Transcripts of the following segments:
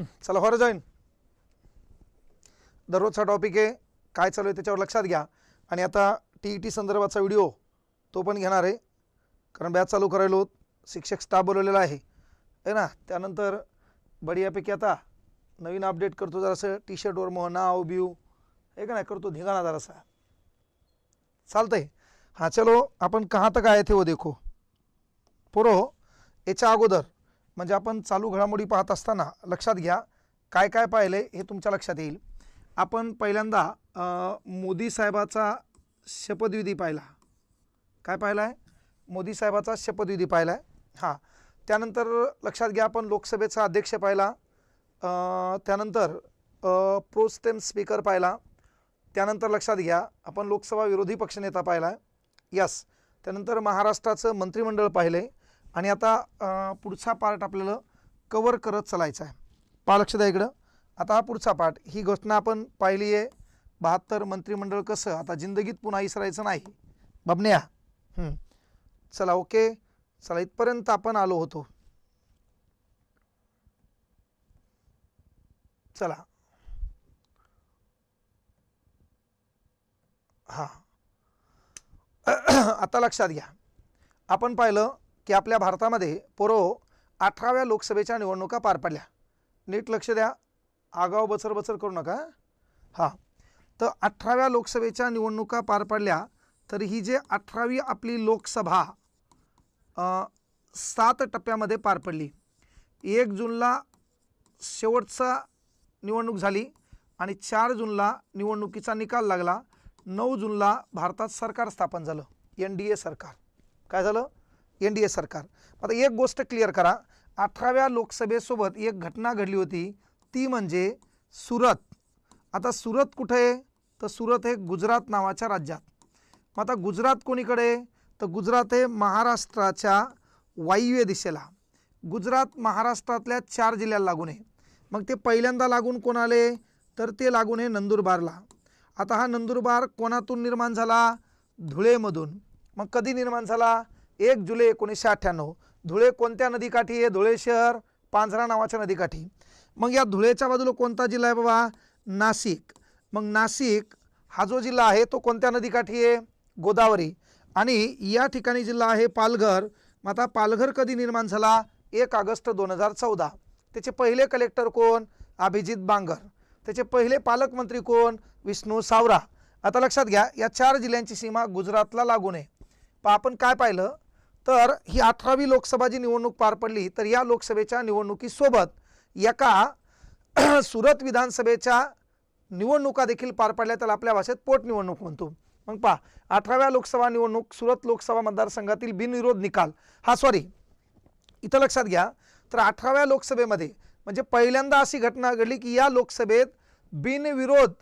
चला horror join दररोजचा topic आहे. काय चालू आहे त्याच्यावर लक्षात घ्या. आणि आता टी ई टी संदर्भाचा व्हिडिओ तो पण घेणार आहे. कारण बॅच चालू करायलो. शिक्षक स्टाफ बोलवलेला आहे. आहे ना? त्यानंतर बढियापैकी आता नवीन अपडेट करतो जरासं. टी शर्टवर मग नाव ब्यू हे का नाही? करतो धिंगाणा जरासा. चालतं आहे हां चलो आपण कहाँ तक आए थे वो देखो. पुरो हो. याच्या अगोदर म्हणजे आपण चालू घडामोडी पाहत असताना लक्षात घ्या काय काय पाहिलं आहे हे तुमच्या लक्षात येईल. आपण पहिल्यांदा मोदी साहेबाचा शपथविधी पाहिला. काय पाहिला आहे मोदी साहेबाचा शपथविधी पाहिला आहे हां. त्यानंतर लक्षात घ्या आपण लोकसभेचा अध्यक्ष पाहिला. त्यानंतर प्रोस्टेम स्पीकर पाहिला. त्यानंतर लक्षात घ्या आपण लोकसभा विरोधी पक्षनेता पाहिला आहे यस त्यानंतर महाराष्ट्राचं मंत्रिमंडळ पाहिलं. आहे आणि आता पुढचा पार्ट आपल्याला कवर करत चालायचा आहे. पहा लक्ष द्या इकडं. आता हा पुढचा पार्ट ही घोषणा आपण पाहिली आहे. बहात्तर मंत्रिमंडळ कसं आता जिंदगीत पुन्हा इसरायचं नाही. बबन्या. चला ओके. चला इथपर्यंत आपण आलो होतो. चला. हां. आता लक्षात घ्या. आपण पाहिलं की आपल्या भारतामध्ये पोरो अठराव्या लोकसभेच्या निवडणुका पार पडल्या. नीट लक्ष द्या. आगाव बचर बचर करू नका हां? तर अठराव्या लोकसभेच्या निवडणुका पार पडल्या तर ही जे अठरावी आपली लोकसभा सात टप्प्यामध्ये पार पडली. एक जूनला शेवटचा निवडणूक झाली आणि चार जूनला निवडणुकीचा निकाल लागला. नऊ जूनला भारतात सरकार स्थापन झालं. एन डी ए सरकार. काय झालं? एन डी ए सरकार. आता एक गोष्ट क्लिअर करा. अठराव्या लोकसभेसोबत एक घटना घडली होती. ती म्हणजे सुरत. आता सुरत कुठे आहे? तर सुरत हे गुजरात नावाच्या राज्यात. मग आता गुजरात कोणीकडे? आहे? तर गुजरात हे महाराष्ट्राच्या वायव्य दिशेला. गुजरात महाराष्ट्रातल्या चार जिल्ह्याला लागून आहे. मग ते पहिल्यांदा लागून कोण आले? तर ते लागून आहे नंदुरबारला. आता हा नंदुरबार कोणातून निर्माण झाला? धुळेमधून. मग कधी निर्माण झाला? एक जुलै एकोणीसशे अठ्ठ्याण्णव. धुळे कोणत्या नदीकाठी? आहे धुळे शहर पांझरा नावाच्या नदीकाठी. मग या धुळेच्या बाजूला कोणता जिल्हा आहे बाबा? नाशिक. मग नाशिक हा जो जिल्हा आहे तो कोणत्या नदीकाठी आहे? गोदावरी. आणि या ठिकाणी जिल्हा आहे पालघर. मग आता पालघर कधी निर्माण झाला? एक ऑगस्ट दोन हजार चौदा. त्याचे पहिले कलेक्टर कोण? अभिजित बांगर. त्याचे पहिले पालकमंत्री कोण? विष्णू सावरा. आता लक्षात घ्या या चार जिल्ह्यांची सीमा गुजरातला लागून आहे. पण आपण काय पाहिलं? तर ही अठरावी लोकसभा जी निवडणूक पार पडली तर या लोकसभेच्या निवडणुकीसोबत एका सुरत विधानसभेच्या निवडणुका देखील पार पडल्या त्याला आपल्या भाषेत पोटनिवडणूक म्हणतो. मग पहा अठराव्या लोकसभा निवडणूक सुरत लोकसभा मतदारसंघातील बिनविरोध निकाल. हा सॉरी इथं लक्षात घ्या. तर अठराव्या लोकसभेमध्ये म्हणजे पहिल्यांदा अशी घटना घडली की या लोकसभेत बिनविरोध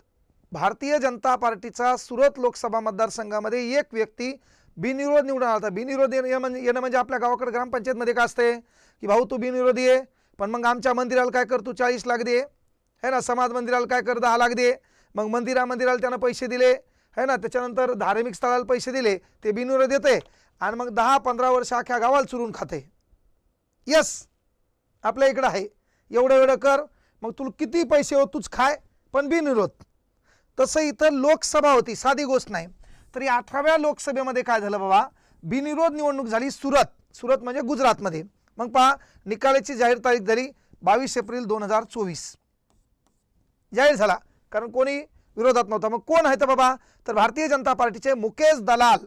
भारतीय जनता पार्टीचा सुरत लोकसभा मतदारसंघामध्ये एक व्यक्ती बिनविरोध निवडून आला होता. बिनविरोध येणं म्हणजे येणं म्हणजे आपल्या गावाकडे ग्रामपंचायतमध्ये का असते? की भाऊ तू बिनविरोधी आहे पण मग आमच्या मंदिराला काय कर तू? चाळीस लाख दे. है ना? समाज मंदिराला काय कर? दहा लाख दे. मग मंदिरा मंदिराला त्यानं पैसे दिले. है ना? त्याच्यानंतर धार्मिक स्थळाला पैसे दिले. ते बिनविरोध येते आणि मग दहा पंधरा वर्ष अख्ख्या गावाला चुरून खाते. यस आपल्या इकडं आहे. एवढं एवढं कर. मग तुला किती पैसे हो? तूच खाय. पण बिनविरोध. तसं इथं लोकसभा होती. साधी गोष्ट नाही. तर या अठराव्या लोकसभेमध्ये काय झालं बाबा? बिनविरोध निवडणूक झाली सुरत. सुरत म्हणजे गुजरातमध्ये. मग पहा निकालाची जाहीर तारीख झाली बावीस एप्रिल दोन हजार चोवीस. जाहीर झाला कारण कोणी विरोधात नव्हता. मग कोण आहे तर बाबा? तर भारतीय जनता पार्टीचे मुकेश दलाल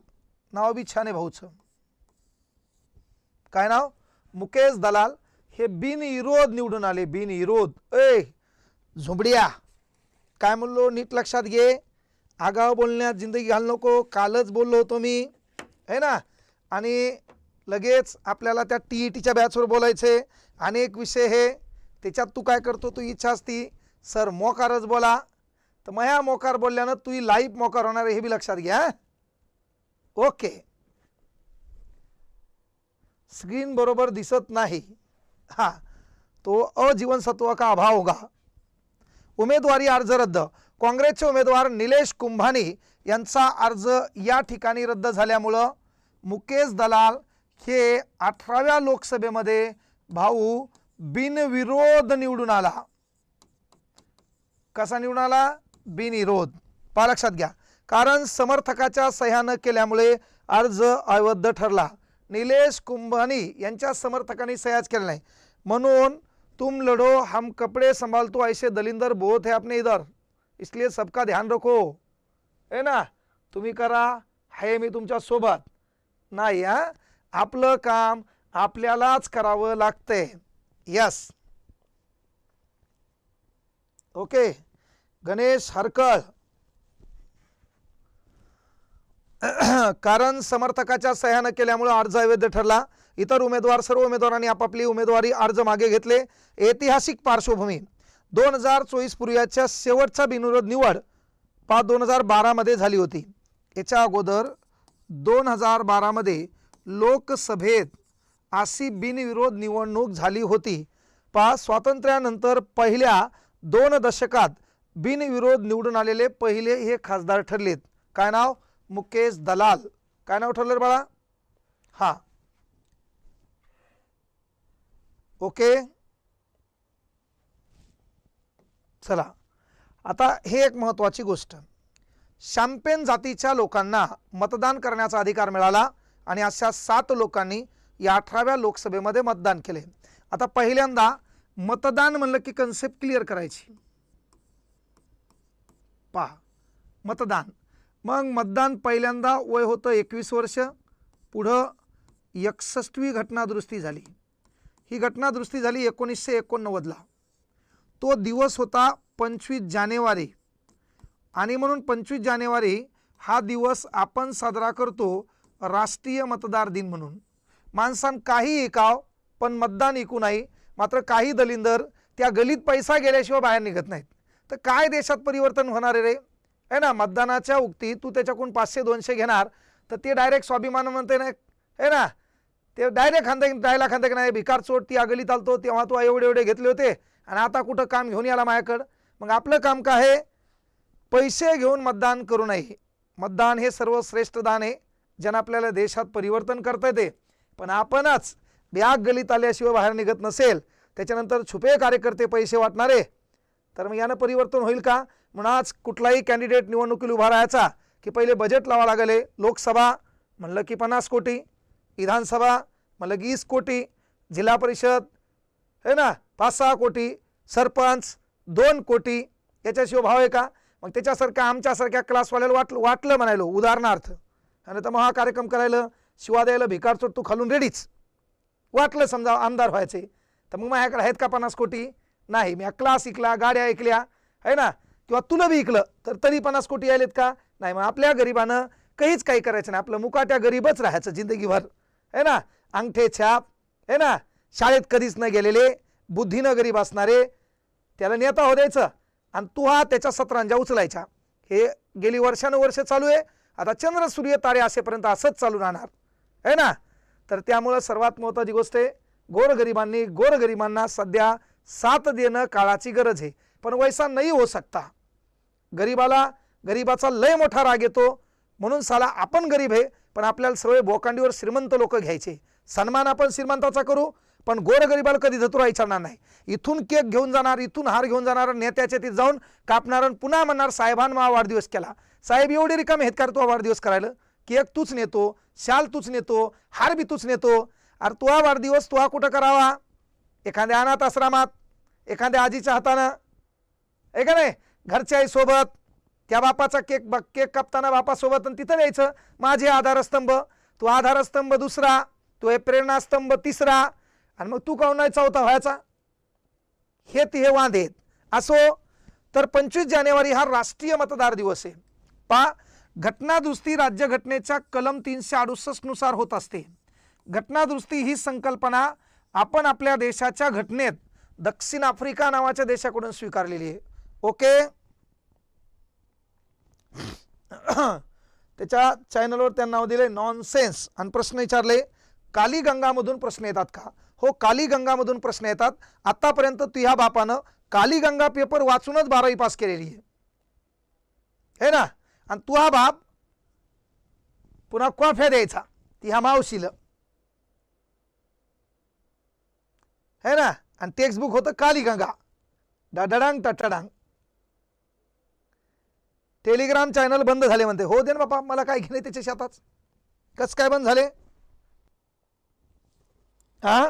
नाव बी छान आहे भाऊचं. काय नाव? मुकेश दलाल. हे बिनविरोध निवडून आले बिनविरोध. ए झुंबड्या. काय म्हणलो? नीट लक्षात घे. आगाव बोलण्यात जिंदगी घाल नको कालच बोललो होतो मी. है ना? आणि लगेच आपल्याला त्या टी ई टीच्या बॅचवर बोलायचे. अनेक विषय हे त्याच्यात तू काय करतो तू इच्छा असती सर मोकारच बोला. तर मग ह्या मोकार बोलल्यानं तू लाईफ मोकार होणार हे बी लक्षात घ्या ओके. स्क्रीन बरोबर दिसत नाही. हा. तो अजीवनसत्व का अभाव होगा? उमेदवारी अर्ज रद्द. काँग्रेसचे उमेदवार निलेश कुंभानी यांचा अर्ज या ठिकाणी रद्द झाल्यामुळं मुकेश दलाल हे अठराव्या लोकसभेमध्ये भाऊ बिनविरोध निवडून आला. कसा निवडून आला? बिनविरोध. पा लक्षात घ्या. कारण समर्थकाच्या सह्या न केल्यामुळे अर्ज अवैध ठरला. निलेश कुंभानी यांच्या समर्थकांनी सह्याच केला नाही म्हणून तुम लढो हम कपडे संभालतो ऐसे दलिंदर बहुत है आपने इधर. इसलिए सबका ध्यान रखो। है ना? तुम्ही करा आहे मी तुमच्यासोबत। नाही हा? आपलं काम आपल्यालाच करावं लागतंय. Yes okay Ganesh Harkal. कारण समर्थकाच्या सह्यानं केल्यामुळं केल्यामुळे अर्ज अवैध ठरला. इतर उमेदवार सर्व उमेदवारांनी आपापली उमेदवारी अर्ज मागे घेतले. ऐतिहासिक पार्श्वभूमी. दोन हजार चोवीस पूर्वीच्या शेवटचा बिनविरोध निवड पाच दोन हजार बारामध्ये झाली होती. याच्या अगोदर दोन हजार बारामध्ये लोकसभेत अशी बिनविरोध निवडणूक झाली होती. पा स्वातंत्र्यानंतर पहिल्या दोन दशकात बिनविरोध निवडून आलेले पहिले हे खासदार ठरलेत. काय नाव? मुकेश दलाल. काय नाव ठरलं बाळा? हां. ओके. चला. आता हे एक महत्त्वाची गोष्ट. शॅम्पेन जातीच्या लोकांना मतदान करण्याचा अधिकार मिळाला आणि अशा सात लोकांनी या अठराव्या लोकसभेमध्ये मतदान केले. आता पहिल्यांदा मतदान म्हणलं की कन्सेप्ट क्लिअर करायची. पहा मतदान. मग मतदान पहिल्यांदा वय होतं एकवीस वर्ष पुढं एकसष्टवी घटनादुरुस्ती झाली. ही घटनादुरुस्ती झाली एकोणीसशे एकोणनव्वदला. तो दिवस होता पंचवीस जानेवारी. आणि म्हणून पंचवीस जानेवारी हा दिवस आपण साजरा करतो राष्ट्रीय मतदार दिन म्हणून. माणसान काही ऐकाव पण मतदान ऐकू नाही मात्र काही दलिंदर त्या गलीत पैसा गेल्याशिवाय बाहेर निघत नाहीत. तर काय देशात परिवर्तन होणार आहे रे? आहे ना? मतदानाच्या उक्ती तू त्याच्याकडून पाचशे दोनशे घेणार तर ते डायरेक्ट स्वाभिमान म्हणते ना आहे ना? ते डायरेक्ट खांदा डायला खांदा की नाही भिकार चोट ती अगलीत आलतो तेव्हा तू एवढे एवढे घेतले होते. आणि आता कुठं काम घेऊन याला माझ्याकडं? मग आपलं काम काय आहे? पैसे घेऊन मतदान करू नये. मतदान हे सर्वश्रेष्ठ दान आहे. ज्यानं आपल्याला देशात परिवर्तन करता येते. पण आपणच ब्याग गलीत आल्याशिवाय बाहेर निघत नसेल त्याच्यानंतर छुपे कार्यकर्ते पैसे वाटणारे. तर मग यानं परिवर्तन होईल का? म्हणून आज कुठलाही कॅन्डिडेट निवडणुकीला उभा राहायचा की पहिले बजेट लावा लागले. लोकसभा म्हणलं की पन्नास कोटी. विधानसभा म्हणलं की वीस कोटी. जिल्हा परिषद है ना? पाच सहा कोटी सरपंच दोन कोटी याच्याशिवाय भाव आहे का? मग त्याच्यासारख्या आमच्यासारख्या क्लासवाल्याला वाटलं वाटलं म्हणायलो उदाहरणार्थ. आणि तर मग हा कार्यक्रम करायला शिवा द्यायला भिकार चोट तू खालून रेडीच. वाटलं समजा आमदार व्हायचे. तर मग माझ्याकडे आहेत का पन्नास कोटी? नाही. मी क्लास ऐकला गाड्या ऐकल्या आहे ना? किंवा तुला बी ऐकलं तर तरी पन्नास कोटी आलेत का? नाही. मग आपल्या गरिबानं काहीच काही करायचं नाही. आपलं मुकाट्या गरीबच राहायचं जिंदगीभर है ना? अंगठे छाप है ना? शाळेत कधीच न गेलेले बुद्धीनं गरीब असणारे त्याला नेता हो द्यायचं आणि तू हा त्याच्या सतरांजा उचलायच्या हे गेली वर्षानुवर्ष चालू आहे. आता चंद्र सूर्य तारे असेपर्यंत असंच चालू राहणार. आहे ना? तर त्यामुळं सर्वात महत्त्वाची गोष्ट आहे गोरगरिबांनी गोरगरिबांना सध्या साथ देणं काळाची गरज आहे. पण वैसा नाही हो सकता गरीबाला गरीबाचा लय मोठा राग येतो. म्हणून साला आपण गरीब आहे पण आपल्याला सवय भोकांडीवर श्रीमंत लोक घ्यायचे. सन्मान आपण श्रीमंताचा करू पण गोरगरिबाला कधी धतुरा विचारणार नाही. इथून केक घेऊन जाणार इथून हार घेऊन जाणार नेत्याच्या तिथे जाऊन कापणार आणि पुन्हा म्हणणार साहेबांना मा वाढदिवस केला. साहेब एवढे रिकामे आहेत का तू वाढदिवस करायला? केक तूच नेतो शाल तूच नेतो हार बी तूच नेतो. अरे तुहा वाढदिवस तुहा कुठं करावा? एखाद्या अनाथ आश्रमात एखाद्या आजीच्या हातानं. आहे का नाही? घरच्या आईसोबत त्या बापाचा केक ब केक कापताना बापासोबत आणि तिथं यायचं माझे आधारस्तंभ तू आधारस्तंभ दुसरा तू हे प्रेरणास्तंभ तिसरा. आणि मग तू काऊन नाही चौथा व्हायचा? हे ते हे वांदे आहेत. असो तर पंचवीस जानेवारी हा राष्ट्रीय मतदार दिवस आहे. पा घटनादुरुस्ती राज्यघटनेच्या कलम तीनशे अडुसष्टनुसार होत असते. घटनादुरुस्ती ही संकल्पना आपण आपल्या देशाच्या घटनेत दक्षिण आफ्रिका नावाच्या देशाकडून स्वीकारलेली आहे. ओके? त्याच्या चॅनलवर त्यांना नाव दिले नॉनसेन्स. आणि प्रश्न विचारले काली गंगामधून प्रश्न येतात का? हो कालीगंगामधून प्रश्न येतात. आतापर्यंत तुझ्या बापानं कालीगंगा पेपर वाचूनच बारावी पास केलेली आहे. है ना? आणि तू हा बाप पुन्हा कॉफ्या द्यायचा. ती ह्या मावशीला. है ना? आणि टेक्स्टबुक होतं कालीगंगा डडडांग टटडांग टेलिग्राम चॅनल बंद झाले म्हणते. हो दे ना बापा मला काय घेणे त्याच्या शेताच कसं काय बंद झाले? हा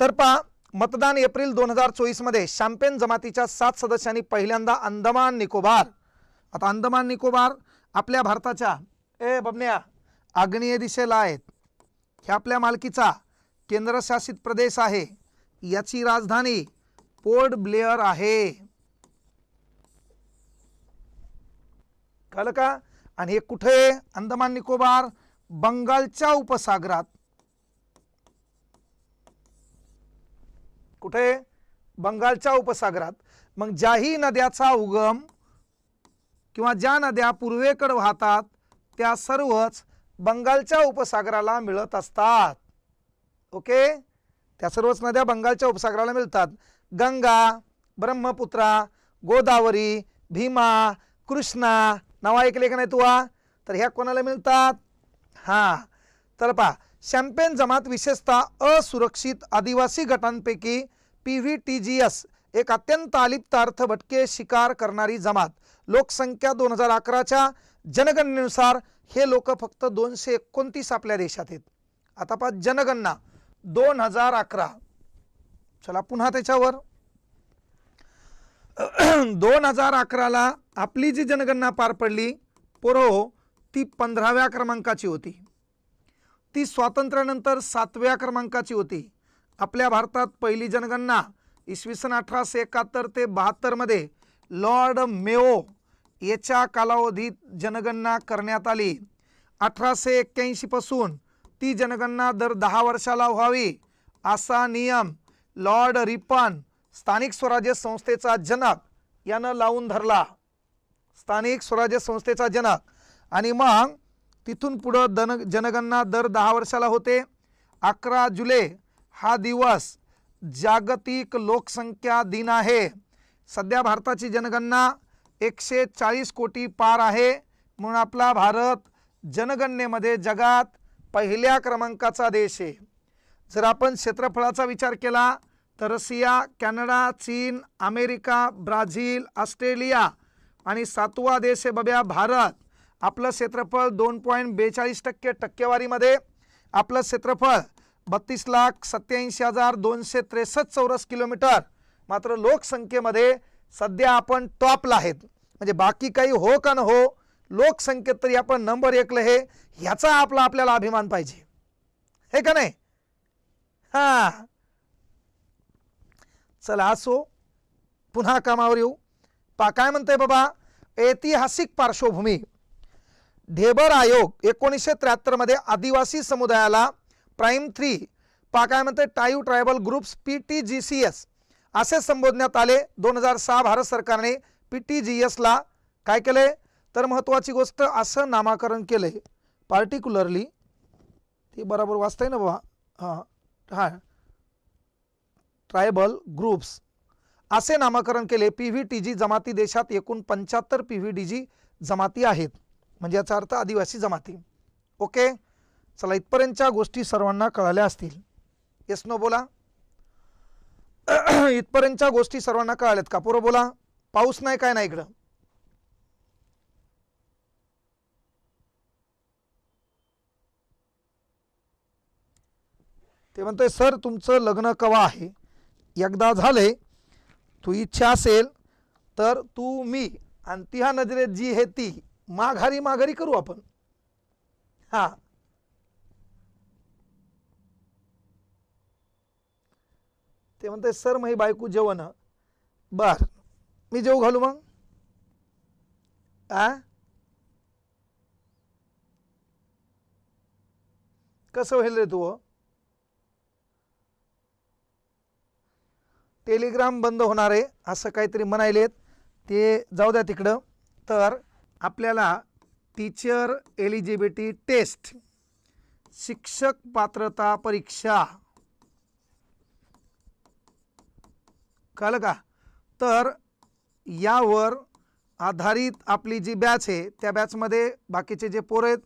तर पहा मतदान एप्रिल दोन हजार चोवीसमध्ये शॅम्पेन जमातीच्या सात सदस्यांनी पहिल्यांदा अंदमान निकोबार. आता अंदमान निकोबार आपल्या भारताच्या ए बबन्या आग्नेय दिशेला आहेत. हे आपल्या मालकीचा केंद्रशासित प्रदेश आहे. याची राजधानी पोर्ट ब्लेअर आहे. कळलं का? आणि हे कुठे? अंदमान निकोबार बंगालच्या उपसागरात. कुठे? बंगालच्या उपसागरात. मग ज्याही नद्याचा उगम किंवा ज्या नद्या पूर्वेकडे वाहतात त्या सर्वच बंगालच्या उपसागराला मिळत असतात. ओके? त्या सर्वच नद्या बंगालच्या उपसागराला मिळतात. गंगा ब्रह्मपुत्रा गोदावरी भीमा कृष्णा नाव ऐकले का नाही तुवा? तर ह्या कोणाला मिळतात? हां. तर पहा शॅम्पेन जमात विशेषतः असुरक्षित आदिवासी गटांपैकी P V T G S एक अत्यंत अलिप्तार्थ भटके शिकार करणारी जमात. लोकसंख्या दोन हजार अकराच्या जनगणनेनुसार हे लोक फक्त दोनशे एकोणतीस आपल्या देशात आहेत. आता पहा जनगणना. दोन हजार अकरा. चला पुन्हा त्याच्यावर. दोन हजार अकराला आपली जी जनगणना पार पडली पोरो ती पंधराव्या क्रमांकाची होती. ती स्वातंत्र्यानंतर सातव्या क्रमांकाची होती. आपल्या भारतात पहिली जनगणना इसवी सन अठराशे एकाहत्तर ते बहात्तरमध्ये लॉर्ड मेओ याच्या कालावधीत जनगणना करण्यात आली. अठराशे एक्क्याऐंशीपासून ती जनगणना दर दहा वर्षाला व्हावी असा नियम लॉर्ड रिपन स्थानिक स्वराज्य संस्थेचा जनक यानं लावून धरला. स्थानिक स्वराज्य संस्थेचा जनक. आणि मग तिथून पुढं दन जनगणना दर दहा वर्षाला होते. अकरा जुलै हा दिवस जागतिक लोकसंख्या दिन आहे. सध्या भारताची जनगणना एकशे चाळीस कोटी पार आहे. म्हणून आपला भारत जनगणनेमध्ये जगात पहिल्या क्रमांकाचा देश आहे. जर आपण क्षेत्रफळाचा विचार केला तर रशिया कॅनडा चीन अमेरिका ब्राझील ऑस्ट्रेलिया आणि सातवा देश आहे बब्या भारत. आपलं क्षेत्रफळ दोन पॉईंट बेचाळीस टक्के टक्केवारीमध्ये. आपलं क्षेत्रफळ बत्तीस लाख सत्याऐंशी हजार दोनशे त्रेसष्ट चौरस किलोमीटर. मात्र लोकसंख्येमध्ये सध्या आपण टॉपला आहेत. म्हणजे बाकी काही हो का न हो लोकसंख्येत तरी आपण नंबर एकलं हे ह्याचा आपला आपल्याला अभिमान पाहिजे. हे का नाही? हां. चला असो पुन्हा कामावर येऊ. पा काय म्हणतंय बाबा? ऐतिहासिक पार्श्वभूमी. ढेबर आयोग एकोणीसशे त्र्याहत्तरमध्ये आदिवासी समुदायाला प्राईम थ्री पा काय म्हणते टायू tribal groups P T G C S असे संबोधण्यात आले. दोन हजार सहा भारत सरकारने पी टी जी एसला काय केले? तर महत्त्वाची गोष्ट असं नामाकरण केले. पार्टिक्युलरली ते बरोबर वाचतंय ना बाबा? हां हां. ट्रायबल ग्रुप्स असे नामकरण केले. पी व्ही टी जी जमाती देशात एकूण पंच्याहत्तर पी व्ही डी जी जमाती आहेत. म्हणजे याचा अर्थ आदिवासी जमाती. ओके? चला इथपर्यंतच्या गोष्टी सर्वांना कळाल्या असतील. येस नो बोला. इथपर्यंतच्या गोष्टी सर्वांना कळाल्यात का? पुरं बोला. पाऊस नाही काय नाही इकडं? ते म्हणतोय सर तुमचं लग्न कवा आहे? एकदा झाले. तू इच्छा असेल तर तू मी आणि ती नजरेत जी हे ती. माघारी माघारी करू आपण. हा. ते म्हणते सर मग बायको जेवण. बर. मी जेव घालू मग? आ? कसं होईल रे तू हो? टेलिग्राम बंद होणार आहे असं काहीतरी म्हणायलेत. ते जाऊ द्या तिकडं. तर आपल्याला टीचर एलिजिबिलिटी टेस्ट शिक्षक पात्रता परीक्षा. कळलं का? तर यावर आधारित आपली जी बॅच आहे त्या बॅचमध्ये बाकीचे जे पोरं आहेत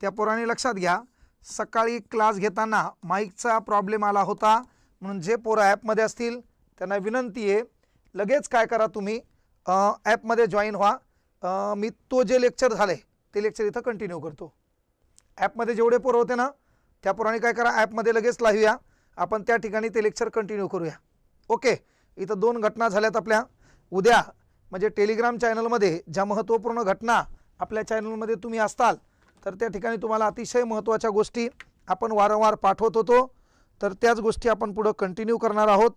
त्या पोराने लक्षात घ्या. सकाळी क्लास घेताना माईकचा प्रॉब्लेम आला होता म्हणून जे पोरं ॲपमध्ये असतील त्यांना विनंती आहे लगेच काय करा तुम्ही? ॲपमध्ये जॉईन व्हा. मी तो जे लेक्चर झालं आहे ते लेक्चर इथं कंटिन्यू करतो. ॲपमध्ये जेवढे पोरं होते ना त्या पोराने काय करा ॲपमध्ये लगेच लावूया. आपण त्या ठिकाणी ते लेक्चर कंटिन्यू करूया. ओके इथं दोन घटना झाल्यात आपल्या. उद्या म्हणजे टेलिग्राम चॅनलमध्ये ज्या महत्त्वपूर्ण घटना आपल्या चॅनलमध्ये तुम्ही असताल तर त्या ठिकाणी तुम्हाला अतिशय महत्त्वाच्या गोष्टी आपण वारंवार पाठवत होतो. तर त्याच गोष्टी आपण पुढं कंटिन्यू करणार आहोत.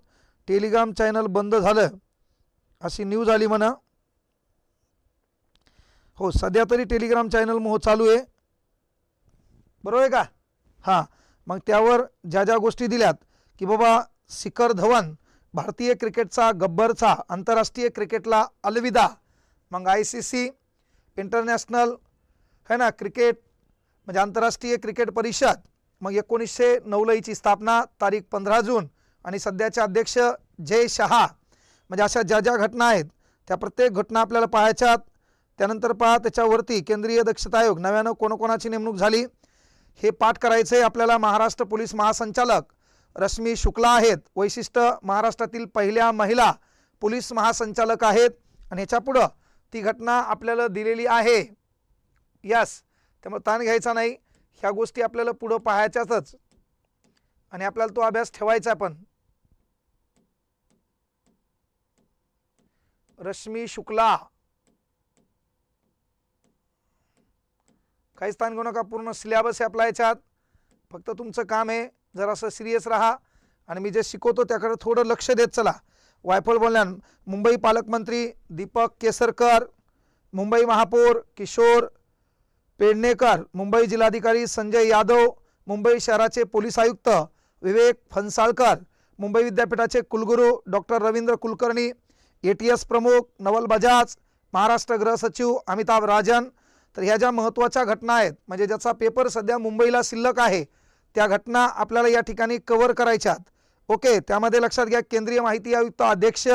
टेलिग्राम चॅनल बंद झालं. अशी न्यूज आली म्हणा. हो सध्या तरी टेलिग्राम चॅनल मोह चालू आहे. बरोबर आहे का? हां. मग त्यावर ज्या ज्या गोष्टी दिल्यात की बाबा शिखर धवन भारतीय क्रिकेटचा गब्बरचा आंतरराष्ट्रीय क्रिकेटला अलविदा. मग आय सी सी इंटरनॅशनल है ना क्रिकेट म्हणजे आंतरराष्ट्रीय क्रिकेट परिषद मग एकोणीसशे नऊलईची स्थापना तारीख पंधरा जून आणि सध्याचे अध्यक्ष जय शहा. म्हणजे अशा ज्या ज्या घटना आहेत त्या प्रत्येक घटना आपल्याला पाहायच्यात. त्यानंतर पहा त्याच्यावरती केंद्रीय दक्षता आयोग नव्यानं कोणाकोणाची नेमणूक झाली? हे पाठ करायचे आपल्याला महाराष्ट्र पोलीस महासंचालक रश्मी शुक्ला आहेत. वैशिष्ट्य महाराष्ट्रातील पहिल्या महिला पोलीस महासंचालक आहेत. आणि ह्याच्यापुढं ती घटना आपल्याला दिलेली आहे. यस त्यामुळे ताण घ्यायचा नाही. ह्या गोष्टी आपल्याला पुढं पाहायच्याच आणि आपल्याला तो अभ्यास ठेवायचा पण. रश्मी शुक्ला काहीच ताण घेऊ नका पूर्ण सिलेबस आहे आपला याच्यात. फक्त तुमचं काम आहे जरासं सिरियस राहा आणि मी जे शिकवतो त्याकडे थोडं लक्ष देत चला. वायफळ बोलल्यान मुंबई पालकमंत्री दीपक केसरकर मुंबई महापौर किशोर पेडणेकर मुंबई जिल्हाधिकारी संजय यादव मुंबई शहराचे पोलीस आयुक्त विवेक फणसाळकर मुंबई विद्यापीठाचे कुलगुरू doctor Ravindra Kulkarni A T S प्रमुख नवल बजाज महाराष्ट्र गृहसचिव अमिताभ राजन तर ह्या ज्या महत्त्वाच्या घटना आहेत म्हणजे ज्याचा पेपर सध्या मुंबईला शिल्लक आहे त्या घटना आपल्याला या ठिकाणी कव्हर करायच्यात ओके त्यामध्ये लक्षात घ्या केंद्रीय माहिती आयुक्त अध्यक्ष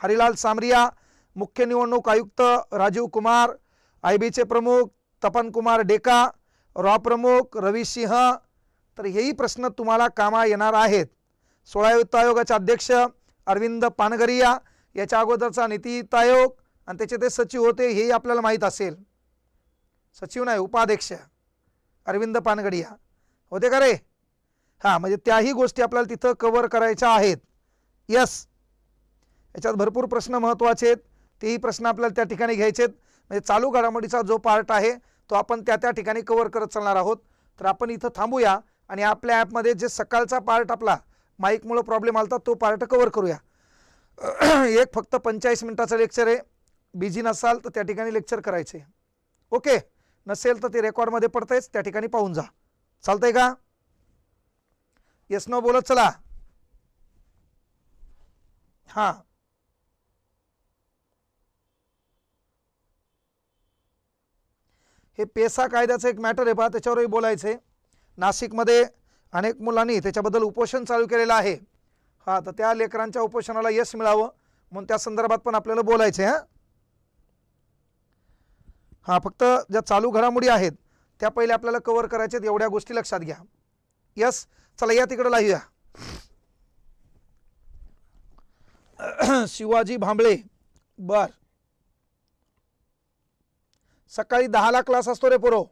हरिलाल सामरिया मुख्य निवडणूक आयुक्त राजीव कुमार आय बीचे प्रमुख तपन कुमार डेका रॉ प्रमुख रवी सिंह तर हेही प्रश्न तुम्हाला कामा येणार आहेत. सोळा वित्त आयोगाचे अध्यक्ष अरविंद पानगरिया याच्या अगोदरचा नीती आयोग आणि त्याचे ते सचिव होते हेही आपल्याला माहीत असेल. सचिव नाही उपाध्यक्ष अरविंद पानगडिया. होते का रे? हां म्हणजे त्याही गोष्टी आपल्याला तिथं कवर करायच्या आहेत. यस याच्यात भरपूर प्रश्न महत्त्वाचे आहेत. तेही प्रश्न आपल्याला त्या ठिकाणी घ्यायचे आहेत. म्हणजे चालू घडामोडीचा जो पार्ट आहे तो आपण त्या त्या ठिकाणी कवर करत चालणार आहोत. तर आपण इथं थांबूया आणि आपल्या ॲपमध्ये जे सकाळचा पार्ट आपला माईकमुळं प्रॉब्लेम आला तो पार्ट कवर करूया. एक फक्त पंचेचाळीस मिनटाचं लेक्चर आहे. बिझी नसाल तर त्या ठिकाणी लेक्चर करायचे. ओके नसेल तर ते रेकॉर्डमध्ये पडतंयच त्या ठिकाणी पाहून जा. चालतंय का? येस नो बोलत चला. हां. हे पेसा कायद्याचं एक मॅटर आहे पहा त्याच्यावरही बोलायचं आहे नाशिकमध्ये अनेक मुलांनी त्याच्याबद्दल उपोषण चालू केलेलं आहे. हां तर त्या लेकरांच्या उपोषणाला यश मिळावं म्हणून त्या संदर्भात पण आपल्याला बोलायचं आहे हां. हां फक्त ज्या चालू घडामोडी आहेत त्या पहिले आपल्याला कवर करायच्यात एवढ्या गोष्टी लक्षात घ्या. यस चला या तिकडं लावूया. शिवाजी भांबळे बर. सकाळी दहाला क्लास असतो रे पोरो.